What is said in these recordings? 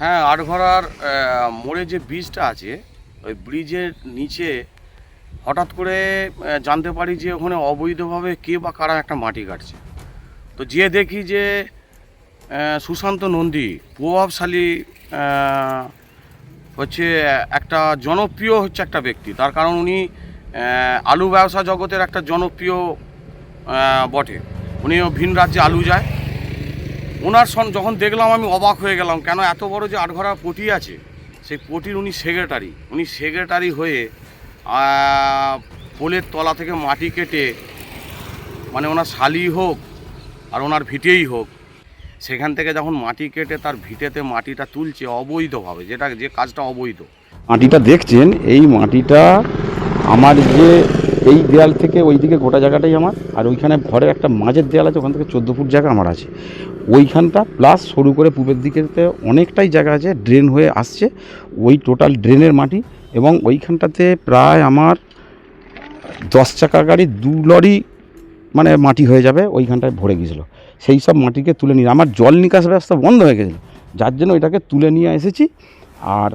হ্যাঁ আটঘরার মোড়ে যে ব্রিজটা আছে, ওই ব্রিজের নিচে হঠাৎ করে জানতে পারি যে ওখানে অবৈধভাবে কে বা কারা একটা মাটি কাটছে। তো যে দেখি যে সুশান্ত নন্দী, প্রভাবশালী হচ্ছে একটা জনপ্রিয় হচ্ছে একটা ব্যক্তি। তার কারণ উনি আলু ব্যবসা জগতের একটা জনপ্রিয় বটে। উনিও ভিন রাজ্যে আলু যায়। ওনার সন যখন দেখলাম আমি অবাক হয়ে গেলাম, কেন এত বড় যে আটঘরা পটি আছে, সেই পটির উনি সেক্রেটারি। উনি সেক্রেটারি হয়ে পোলের তলা থেকে মাটি কেটে মানে ওনার শালি হোক আর ওনার ভিটেই হোক, সেখান থেকে যখন মাটি কেটে তার ভিটেতে মাটিটা তুলছে অবৈধভাবে, যেটা যে কাজটা অবৈধ। মাটিটা দেখছেন, এই মাটিটা আমার যে এই দেয়াল থেকে ওইদিকে গোটা জায়গাটাই আমার, আর ওইখানে ঘরের একটা মাঝের দেয়াল আছে, ওখান থেকে চোদ্দ ফুট জায়গা আমার আছে। ওইখানটা প্লাস শুরু করে পূবের দিকেতে অনেকটাই জায়গা আছে ড্রেন হয়ে আসছে। ওই টোটাল ড্রেনের মাটি এবং ওইখানটাতে প্রায় আমার দশ চাকা গাড়ি, দু লরি মানে মাটি হয়ে যাবে, ওইখানটায় ভরে গিয়েছিল। সেই সব মাটিকে তুলে নিয়ে, আমার জল নিকাশ ব্যবস্থা বন্ধ হয়ে গেছিল। যার জন্য ওইটাকে তুলে নিয়ে এসেছি। আর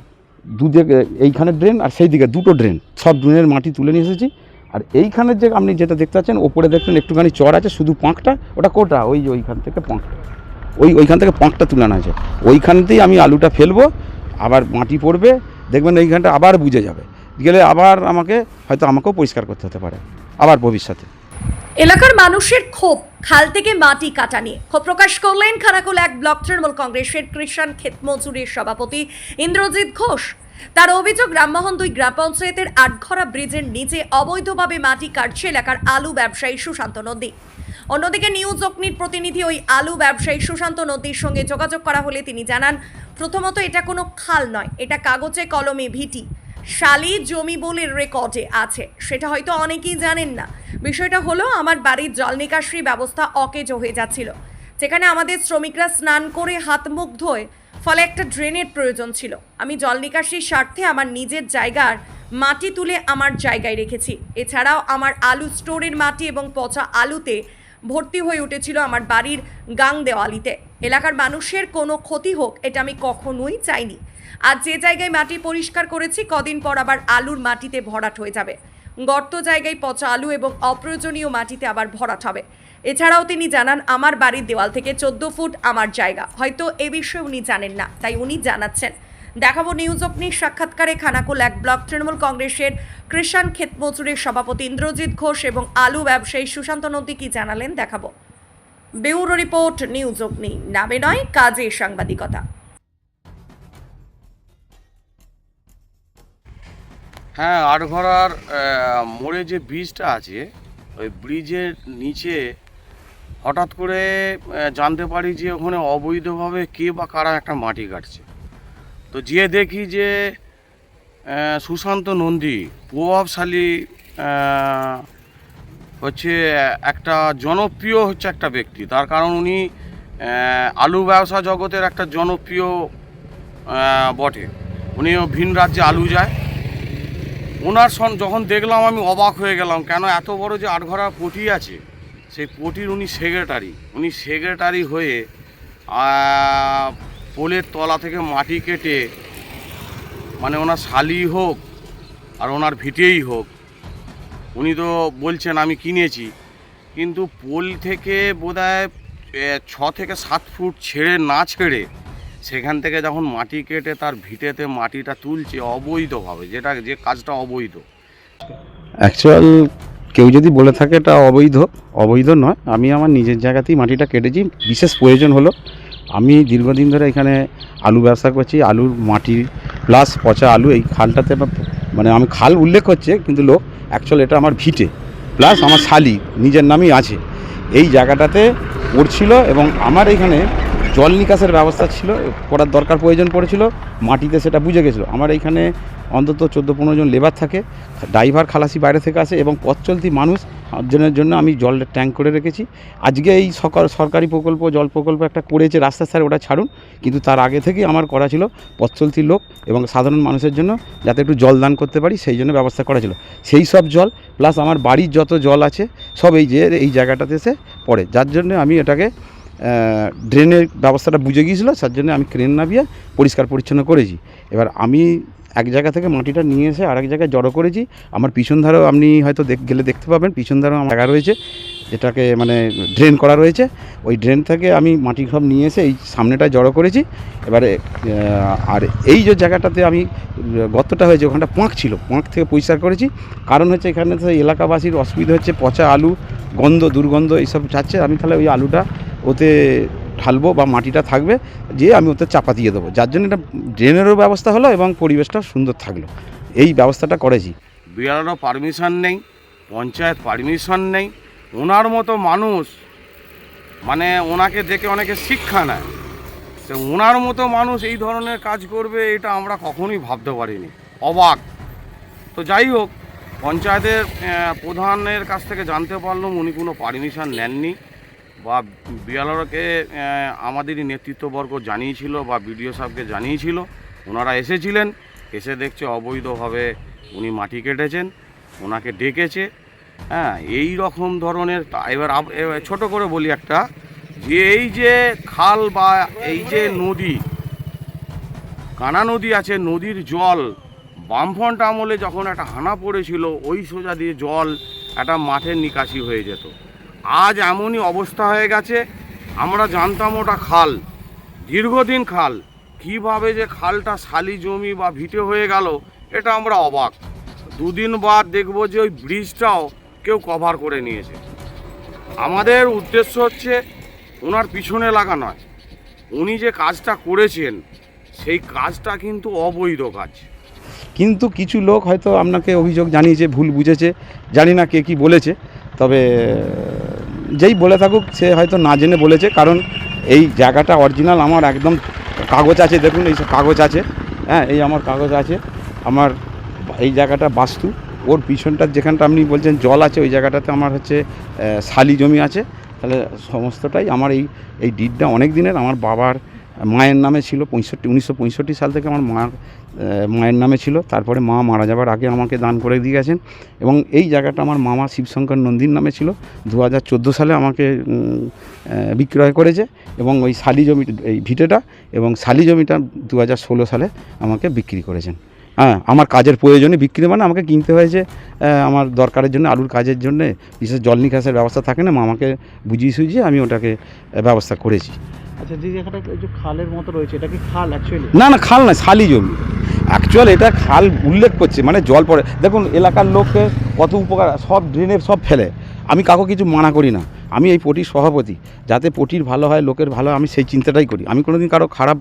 দুদিকে এইখানে ড্রেন আর সেই দিকে দুটো ড্রেন সব ড্রেনের মাটি তুলে নিয়ে এসেছি। আর এইখানের যে আপনি যেটা দেখতে পাচ্ছেন, ওপরে দেখছেন একটুখানি চর আছে, শুধু পাঁকটা, ওটা কোটা, ওই যে ওইখান থেকে পাঁকটা। ওই ওইখান থেকে পাঁকটা তুলে আনা আছে ওইখানতেই আমি আলুটা ফেলব, আবার মাটি পড়বে, দেখবেন এইখানটা আবার বুঝে যাবে। গেলে আবার আমাকে, হয়তো আমাকেও পরিষ্কার করতে হতে পারে, আবার ভবিষ্যতে। এলাকার মানুষের ক্ষোভ, খাল থেকে মাটি কাটা নিয়ে। ক্ষোভ প্রকাশ করলেন খানাকুল এক ব্লক তৃণমূল কংগ্রেসের কৃষাণ ক্ষেত মজুরির সভাপতি ইন্দ্রজিৎ ঘোষ। তার অভিযোগ, রামমোহন দুই গ্রাম পঞ্চায়েতের আটঘরা ব্রিজের নিচে অবৈধভাবে মাটি কাটছে এলাকার আলু ব্যবসায়ী সুশান্ত নদী অন্যদিকে নিউজ অগ্নির প্রতিনিধি ওই আলু ব্যবসায়ী সুশান্ত নদীর সঙ্গে যোগাযোগ করা হলে তিনি জানান, প্রথমত এটা কোনো খাল নয়, এটা কাগজে কলমে ভিটি। শালি জমি বলে রেকর্ডে আছে, সেটা হয়তো অনেকেই জানেন না। বিষয়টা হলো, আমার বাড়ির জল নিকাশি ব্যবস্থা অকেজ হয়ে যাচ্ছিল। যেখানে আমাদের শ্রমিকরা স্নান করে হাত মুখ ধোয়, ফলে একটা ড্রেনের প্রয়োজন ছিল। আমি জল নিকাশির স্বার্থে আমার নিজের জায়গার মাটি তুলে আমার জায়গায় রেখেছি। এছাড়াও আমার আলু স্টোরের মাটি এবং পচা আলুতে ভর্তি হয়ে উঠেছিল আমার বাড়ির গাং দেওয়ালিতে। এলাকার মানুষের কোনো ক্ষতি হোক, এটা আমি কখনোই চাইনি। আর যে জায়গায় মাটি পরিষ্কার করেছি, কদিন পর আবার আলুর মাটিতে ভরাট হয়ে যাবে। গর্ত জায়গায় পচা আলু এবং অপ্রয়োজনীয় মাটিতে আবার ভরাট হবে। এছাড়াও তিনি জানান, আমার বাড়ির দেওয়াল থেকে চোদ্দ ফুট আমার জায়গা। হয়তো এ বিষয়ে উনি জানেন না, তাই উনি জানাচ্ছেন। দেখাবো নিউজ অগ্নির সাক্ষাৎকারে খানাকুল এক ব্লক তৃণমূল কংগ্রেসের কৃষাণ ক্ষেত মজুরের সভাপতি ইন্দ্রজিৎ ঘোষ এবং আলু ব্যবসায়ী সুশান্ত নন্দী কি জানালেন দেখাবো। ব্যুরো রিপোর্ট নিউজ অগ্নি। নামে নয়, কাজে সাংবাদিকতা। হ্যাঁ আটঘরার মোড়ে যে ব্রিজটা আছে, ওই ব্রিজের নিচে হঠাৎ করে জানতে পারি যে ওখানে অবৈধভাবে কে বা কারা একটা মাটি কাটছে। তো যে দেখি যে সুশান্ত নন্দী, প্রভাবশালী হচ্ছে একটা জনপ্রিয় হচ্ছে একটা ব্যক্তি। তার কারণ উনি আলু ব্যবসা জগতের একটা জনপ্রিয় বটে। উনিও ভিন রাজ্যে আলু যায়। ওনার সন, যখন দেখলাম আমি অবাক হয়ে গেলাম, কেন এত বড় যে আটঘরা পটি আছে, সেই পটির উনি সেক্রেটারি উনি সেক্রেটারি হয়ে পোলের তলা থেকে মাটি কেটে মানে ওনার শালি হোক আর ওনার ভিটেই হোক, উনি তো বলছেন আমি কিনেছি। কিন্তু পোল থেকে বোধহয় ছ থেকে সাত ফুট ছেড়ে না ছেড়ে সেখান থেকে যখন মাটি কেটে তার ভিটেতে মাটিটা তুলছে অবৈধভাবে, যেটা, যে কাজটা অবৈধ। অ্যাকচুয়াল কেউ যদি বলে থাকে এটা অবৈধ অবৈধ নয়। আমি আমার নিজের জায়গাতেই মাটিটা কেটেছি। বিশেষ প্রয়োজন হলো আমি দীর্ঘদিন ধরে এখানে আলু ব্যবসা করছি, আলুর মাটি প্লাস পচা আলু, এই খালটাতে মানে আমি খাল উল্লেখ হচ্ছে, কিন্তু লোক অ্যাকচুয়াল এটা আমার ভিটে। প্লাস আমার শালি, নিজের নামই আছে। এই জায়গাটাতে পড়ছিল এবং আমার এখানে জল নিকাশের ব্যবস্থা ছিল, করার দরকার প্রয়োজন পড়েছিল, মাটিতে সেটা বুঝে গেছিল। আমার এইখানে অন্তত চোদ্দ পনেরো জন লেবার থাকে, ড্রাইভার, খালাসি বাইরে থেকে আসে এবং পথ চলতি মানুষ জনের জন্য আমি জলের ট্যাঙ্ক করে রেখেছি। আজকে এই সরকার সরকারি প্রকল্প, জল প্রকল্প একটা করেছে রাস্তার স্যার ওটা ছাড়ুন। কিন্তু তার আগে থেকেই আমার করা ছিল পথ চলতি লোক এবং সাধারণ মানুষের জন্য যাতে একটু জল দান করতে পারি, সেই জন্য ব্যবস্থা করা ছিল। সেই সব জল, প্লাস আমার বাড়ির যত জল আছে, সব এই যে, এই জায়গাটাতে এসে পড়ে। যার জন্য আমি এটাকে ড্রেনের ব্যবস্থাটা বুঝে গিয়েছিল, তার জন্য আমি ক্রেন নামিয়ে পরিষ্কার পরিচ্ছন্ন করেছি। এবার আমি এক জায়গা থেকে মাটিটা নিয়ে এসে আরেক জায়গায় জড়ো করেছি। আমার পিছন ধারেও আপনি হয়তো দেখ- গেলে দেখতে পাবেন, পিছন ধারেও আমার জায়গা রয়েছে, যেটাকে মানে ড্রেন করা রয়েছে। ওই ড্রেন থেকে আমি মাটি সব নিয়ে এসে এই সামনেটা জড়ো করেছি। এবারে আর এই যে জায়গাটাতে আমি, গর্তটা হয়েছে, ওখানটা পাঁক ছিল, পাঁক থেকে পরিষ্কার করেছি। কারণ হচ্ছে এখানে তো এলাকাবাসীর অসুবিধা হচ্ছে, পচা আলু, গন্ধ, দুর্গন্ধ, এইসব চাচ্ছে আমি তাহলে ওই আলুটা ওতে ঢালবো বা মাটিটা থাকবে, যে আমি ওতে চাপা দিয়ে দেবো। যার জন্য এটা ড্রেনেরও ব্যবস্থা হলো এবং পরিবেশটা সুন্দর থাকল। এই ব্যবস্থাটা করেছি। বিয়ারও পারমিশন নেই, পঞ্চায়েত পারমিশন নেই। ওনার মতো মানুষ মানে ওনাকে দেখে অনেকে শিক্ষা নেয়। তো ওনার মতো মানুষ এই ধরনের কাজ করবে, এটা আমরা কখনোই ভাবতে পারিনি। অবাক। তো যাই হোক, পঞ্চায়েতের প্রধানের কাছ থেকে জানতে পারলাম, উনি কোনো পারমিশন নেননি। বা বিয়ালরকে আমাদেরই নেতৃত্ববর্গ জানিয়েছিল বা বিডিও সাহেবকে জানিয়েছিল, ওনারা এসেছিলেন, এসে দেখছে অবৈধভাবে উনি মাটি কেটেছেন, ওনাকে ডেকেছে। হ্যাঁ এই রকম ধরনের এবার ছোট করে বলি একটা, যে এই যে খাল বা এই যে নদী, কানা নদী আছে, নদীর জল, বামফ্রন্ট আমলে যখন একটা হানা পড়েছিল, ওই সোজা দিয়ে জল একটা মাঠের নিকাশি হয়ে যেত। আজ এমনই অবস্থা হয়ে গেছে, আমরা জানতাম ওটা খাল। দীর্ঘদিন খাল। কীভাবে যে খালটা শালি জমি বা ভিটে হয়ে গেল, এটা আমরা অবাক। দুদিন বাদ দেখব যে ওই ব্রিজটাও কেউ কভার করে নিয়েছে। আমাদের উদ্দেশ্য হচ্ছে, ওনার পিছনে লাগা নয়। উনি যে কাজটা করেছেন, সেই কাজটা কিন্তু অবৈধ কাজ। কিন্তু কিছু লোক হয়তো আপনাকে অভিযোগ জানিয়েছে, ভুল বুঝেছে, জানি না কে কি বলেছে, তবে যেই বলে থাকুক, সে হয়তো না জেনে বলেছে, কারণ এই জায়গাটা অরিজিনাল আমার একদম কাগজ আছে, দেখুন এই সব কাগজ আছে। হ্যাঁ এই আমার কাগজ আছে। আমার এই জায়গাটা বাস্তু। ওর পিছনটা যেখানটা আপনি বলছেন, জল আছে, ওই জায়গাটাতে আমার হচ্ছে শালি জমি আছে। তাহলে সমস্তটাই আমার এই এই ডিডটা অনেক দিনের। আমার বাবার মায়ের নামে ছিল পঁয়ষট্টি, উনিশশো সাল থেকে আমার মা মায়ের নামে ছিল। তারপরে মা মারা যাবার আগে আমাকে দান করে দিয়ে গেছেন এবং এই জায়গাটা আমার মামা শিবশঙ্কর নন্দীর নামে ছিল। দু হাজার চোদ্দ সালে আমাকে বিক্রয় করেছে এবং ওই শালি জমি এই ভিটেটা এবং শালি জমিটা দু হাজার ষোলো সালে আমাকে বিক্রি করেছেন। হ্যাঁ আমার কাজের প্রয়োজনে বিক্রি মানে আমাকে কিনতে হয়েছে আমার দরকারের জন্য, আলুর কাজের জন্য। বিশেষ জল নিকাশের ব্যবস্থা থাকে না, মামাকে বুঝিয়ে সুঝিয়ে আমি ওটাকে ব্যবস্থা করেছি। আচ্ছা যে জায়গাটা যে খালের মতো রয়েছে এটা কি খাল অ্যাকচুয়ালি না না খাল না শালি জমি। অ্যাকচুয়াল এটা খাল উল্লেখ করছে মানে জল পড়ে। দেখুন এলাকার লোককে কত উপকার সব ড্রেনে সব ফেলে। আমি কাউকে কিছু মানা করি না। আমি এই পটির সভাপতি। যাতে পটির ভালো হয় লোকের ভালো হয় আমি সেই চিন্তাটাই করি। আমি কোনোদিন কারও খারাপ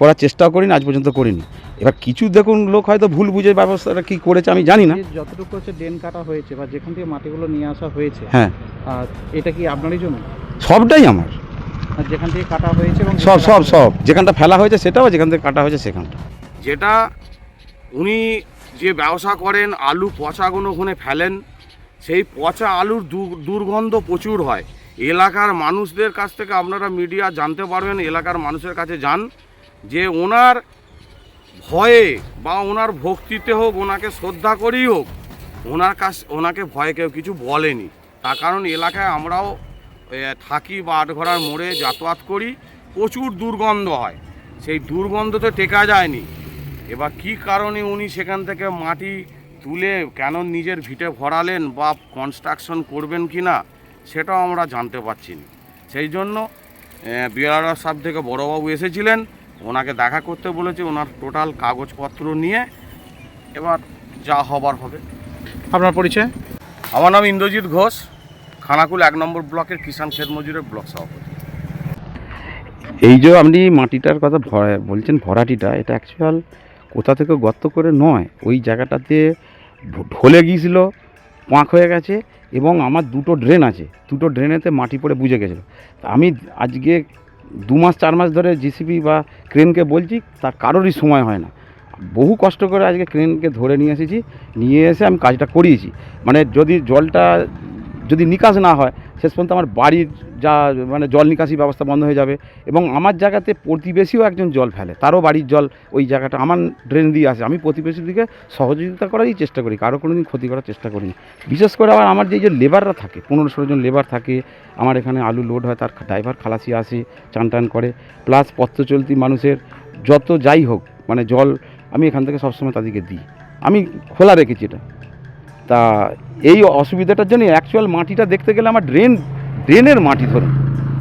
করার চেষ্টাও করিনি আজ পর্যন্ত করিনি। এবার কিছু দেখুন লোক হয়তো ভুল বুঝে ব্যবস্থাটা কী করেছে আমি জানি না। যতটুকু হচ্ছে ড্রেন কাটা হয়েছে বা যেখান থেকে মাটিগুলো নিয়ে আসা হয়েছে হ্যাঁ। আর এটা কি আপনারই জন্য সবটাই আমার। যেখান থেকে কাটা হয়েছে এবং সব সব সব। যেখানটা ফেলা হয়েছে সেটাও যেখান থেকে কাটা হয়েছে সেখানটা। যেটা উনি যে ব্যবসা করেন আলু পচাগুলো ওখানে ফেলেন সেই পচা আলুর দু- দুর্গন্ধ প্রচুর হয়। এলাকার মানুষদের কাছ থেকে আপনারা মিডিয়া জানতে পারবেন এলাকার মানুষের কাছে যান যে ওনার ভয়ে বা ওনার ভক্তিতে হোক ওনাকে শ্রদ্ধা করেই হোক ওনার কাছ ওনাকে ভয়ে কেউ কিছু বলেনি। তার কারণ এলাকায় আমরাও থাকি বা আটঘরার মোড়ে যাতায়াত করি প্রচুর দুর্গন্ধ হয়। সেই দুর্গন্ধ তো টেকা যায়নি। এবার কি কারণে উনি সেখান থেকে মাটি তুলে কেন নিজের ভিটে ভরালেন বা কনস্ট্রাকশন করবেন কি না সেটাও আমরা জানতে পারছি না। সেই জন্য বিআরআর সাহেব থেকে বড়োবাবু এসেছিলেন ওনাকে দেখা করতে বলেছে ওনার টোটাল কাগজপত্র নিয়ে এবার যা হবার হবে। আপনার পরিচয়? আমার নাম ইন্দ্রজিৎ ঘোষ। খানাকুল এক নম্বর ব্লকের কিষাণ ক্ষেত মজুরের ব্লক সভাপতি। এই যে আপনি মাটিটার কথা বলছেন ভরাটিটা, এটা অ্যাকচুয়াল কোথা থেকে গর্ত করে নয়, ওই জায়গাটাতে ঢলে গিয়েছিল, পাঁক হয়ে গেছে এবং আমার দুটো ড্রেন আছে, দুটো ড্রেনেতে মাটি পড়ে বুঝে গেছিল। আমি আজকে দু মাস, চার মাস ধরে জিসিবি বা ক্রেনকে বলছি, তার কারোরই সময় হয় না। বহু কষ্ট করে আজকে ক্রেনকে ধরে নিয়ে এসেছি, নিয়ে এসে আমি কাজটা করিয়েছি। মানে যদি জলটা যদি নিকাশ না হয়, শেষ পর্যন্ত আমার বাড়ির যা মানে জল নিকাশি ব্যবস্থা বন্ধ হয়ে যাবে এবং আমার জায়গাতে প্রতিবেশীও একজন জল ফেলে, তারও বাড়ির জল ওই জায়গাটা আমার ড্রেন দিয়ে আসে। আমি প্রতিবেশীর দিকে সহযোগিতা করারই চেষ্টা করি, কারও কোনো দিন ক্ষতি করার চেষ্টা করিনি। বিশেষ করে আবার আমার যে যে লেবাররা থাকে, পনেরো ষোলো জন লেবার থাকে, আমার এখানে আলু লোড হয়, তার ড্রাইভার খালাসি আসে, চান টান করে প্লাস পথ চলতি মানুষের যত যাই হোক মানে জল আমি এখান থেকে সবসময় তাদেরকে দিই। আমি খোলা রেখেছি এটা। তা এই অসুবিধাটার জন্য অ্যাকচুয়াল মাটিটা দেখতে গেলে আমার ড্রেন ড্রেনের মাটি ধরুন।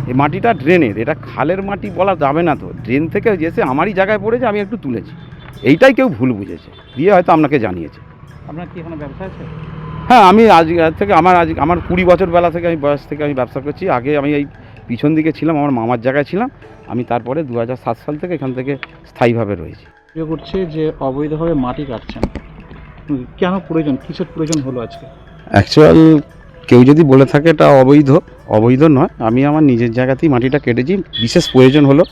এই মাটিটা ড্রেনের এটা খালের মাটি বলা যাবে না তো। ড্রেন থেকে এসে আমারই জায়গায় পড়েছে আমি একটু তুলেছি। এইটাই কেউ ভুল বুঝেছে দিয়ে হয়তো আপনাকে জানিয়েছে। আপনার কি এখানে ব্যবসা আছে? হ্যাঁ আমি আজ আজ থেকে আমার আজ আমার কুড়ি বছর বেলা থেকে আমি বয়স থেকে আমি ব্যবসা করছি। আগে আমি এই পিছন দিকে ছিলাম আমার মামার জায়গায় ছিলাম। আমি তারপরে দু সাত সাল থেকে এখান থেকে স্থায়ীভাবে রয়েছি। করছে যে অবৈধভাবে মাটি কাটছেন। কেন প্রয়োজন? কিসের প্রয়োজন হলো আজকে? অ্যাকচুয়াল কেউ যদি বলে থাকে এটা অবৈধ অবৈধ নয়। আমি আমার নিজের জায়গাতেই মাটিটা কেটেছি। বিশেষ প্রয়োজন হলো,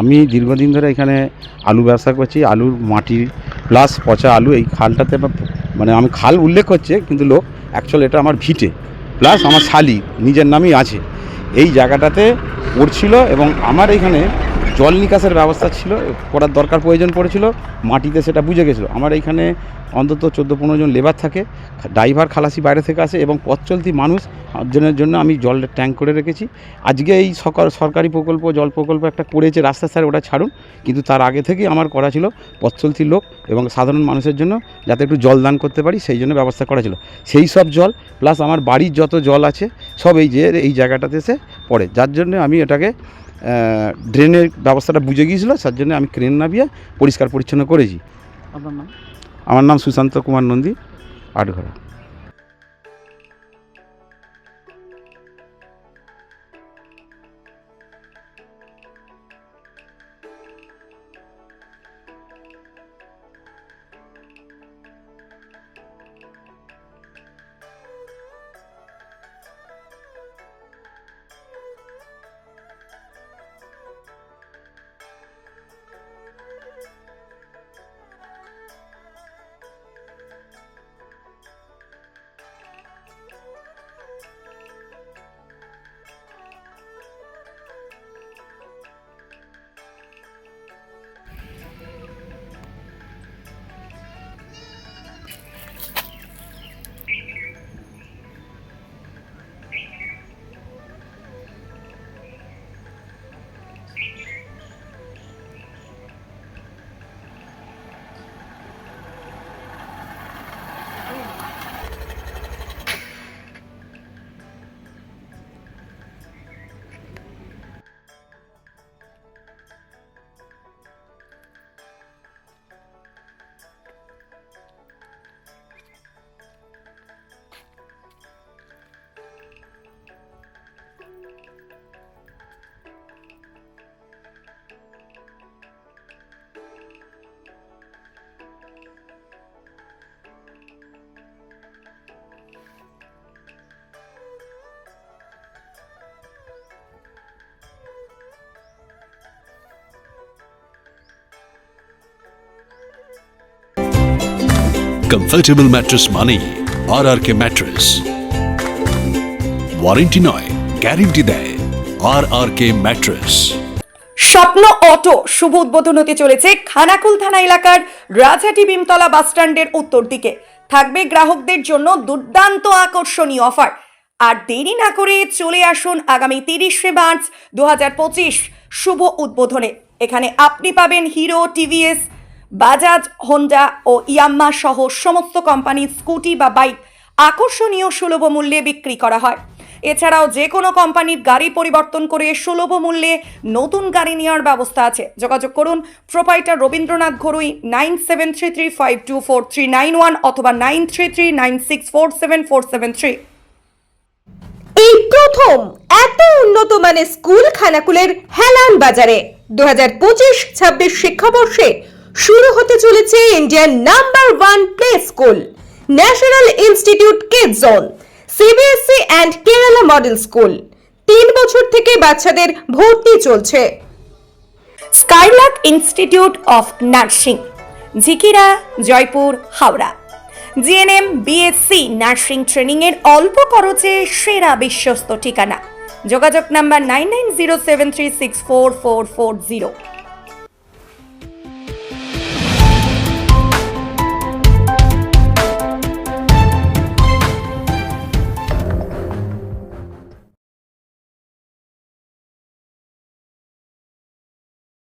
আমি দীর্ঘদিন ধরে এখানে আলু ব্যবসা করছি, আলুর মাটি প্লাস পচা আলু, এই খালটাতে মানে আমি খাল উল্লেখ হচ্ছে কিন্তু লোক অ্যাকচুয়াল এটা আমার ভিটে। প্লাস আমার শালি, নিজের নামই আছে। এই জায়গাটাতে পড়ছিল এবং আমার এখানে জল নিকাশের ব্যবস্থা ছিল, করার দরকার প্রয়োজন পড়েছিল, মাটিতে সেটা বুঝে গেছিল। আমার এইখানে অন্তত চোদ্দ পনেরো জন লেবার থাকে, ড্রাইভার খালাসি বাইরে থেকে আসে এবং পথ চলতি মানুষ জনের জন্য আমি জলের ট্যাঙ্ক করে রেখেছি। আজকে এই সরকার সরকারি প্রকল্প, জল প্রকল্প একটা করেছে রাস্তার সাইডে ওটা ছাড়ুন। কিন্তু তার আগে থেকেই আমার করা ছিল পথ চলতি লোক এবং সাধারণ মানুষের জন্য যাতে একটু জল দান করতে পারি, সেই জন্য ব্যবস্থা করা ছিল। সেই সব জল, প্লাস আমার বাড়ির যত জল আছে, সব এই যে, এই জায়গাটাতে এসে পড়ে। যার জন্য আমি এটাকে ড্রেনের ব্যবস্থাটা বুঝে গিয়েছিল তার জন্য আমি ক্রেন নামিয়ে পরিষ্কার পরিচ্ছন্ন করেছি। আমার নাম সুশান্ত কুমার নন্দী আটঘরা। কমফর্টেবল ম্যাট্রেস মানেই আর আর কে ম্যাট্রেস ওয়ারেন্টি নয় গ্যারেন্টি দেয়। আর আর কে ম্যাট্রেস স্বপ্ন অটো, শুভ উদ্বোধন হতে চলেছে খানাকুল থানা এলাকার রাজহাটি ভীমতলা বাসস্ট্যান্ডের উত্তর দিকে। থাকবে গ্রাহকদের জন্য দুর্দান্ত আকর্ষণীয় অফার। আর দেরি না করে চলে আসুন আগামী তিরিশে মার্চ দু হাজার পঁচিশ শুভ উদ্বোধনে। এখানে আপনি পাবেন হিরো, টিভিএস বাজাজ হোন্ডা ও ইয়াম্মা সহ সমস্ত কোম্পানির স্কুটি বা বাইক আকর্ষণীয় সুলভ মূল্যে বিক্রি করা হয়। এছাড়াও যে কোনো কোম্পানির গাড়ি পরিবর্তন করে সুলভ মূল্যে নতুন গাড়ি নেওয়ার ব্যবস্থা আছে। যোগাযোগ করুন proprietor Rabindranath Gharui nine seven three three five two four three nine one অথবা nine three three nine six four seven four seven three. এই প্রথম এত উন্নত মানের স্কুল খানাকুলের হেলান বাজারে। দু হাজার পঁচিশ ছাব্বিশ শিক্ষাবর্ষে শুরু হতে চলেছে Indian number one play school, national institute kid zone CBSE and Kerala model school. তিন বছর থেকে বাচ্চাদের ভর্তি চলছে। Skylark institute of nursing, Jhikira, Jaipur, Howrah. GNM, BSc nursing ট্রেনিংয়ের অল্প খরচে সেরা বিশ্বস্ত ঠিকানা। যোগাযোগ number nine nine zero seven three six four four four zero.